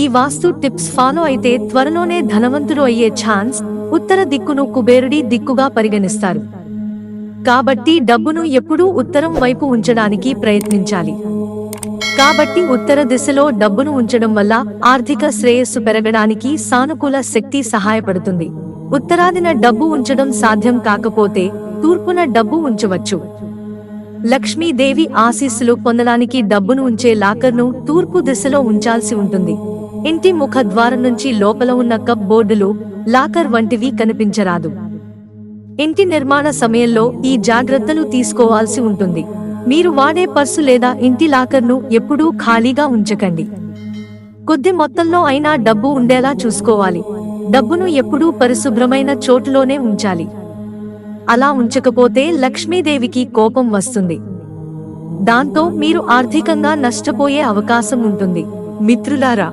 ఈ వాస్తు tips follow అయితే త్వరలోనే ధనవంతులు అయ్యే ఛాన్స్ ఉత్తర దిక్కును కుబేరుడి దిక్కుగా పరిగణిస్తారు. కాబట్టి డబ్బును ఎప్పుడూ ఉత్తరం వైపు ఉంచడానికి ప్రయత్నించాలి. కాబట్టి ఉత్తర దిశలో డబ్బును ఉంచడం వల్ల ఆర్థిక శ్రేయస్సు పెరగడానికి సానుకూల శక్తి సహాయపడుతుంది. ఉత్తరాదిన డబ్బు ఉంచడం సాధ్యం కాకపోతే తూర్పున డబ్బు ఉంచవచ్చు. లక్ష్మీదేవి ఆశీస్సులు పొందడానికి డబ్బును ఉంచే లాకర్ను తూర్పు దిశలో ఉంచాల్సి ఉంటుంది. ఇంటి ముఖద్వారం నుంచి లోపల ఉన్న కప్ బోర్డులు లాకర్ వంటివి కనిపించరాదు. ఇంటి నిర్మాణ సమయంలో ఈ జాగ్రత్తలు తీసుకోవాల్సి ఉంటుంది. మీరు వాడే పర్సు లేదా ఇంటి లాకర్ను ఎప్పుడూ ఖాళీగా ఉంచకండి. కొద్ది మొత్తంలో అయినా డబ్బు ఉండేలా చూసుకోవాలి. డబ్బును ఎప్పుడూ పరిశుభ్రమైన చోటులోనే ఉంచాలి. అలా ఉంచకపోతే లక్ష్మీదేవికి కోపం వస్తుంది. దాంతో మీరు ఆర్థికంగా నష్టపోయే అవకాశం ఉంటుంది. మిత్రులారా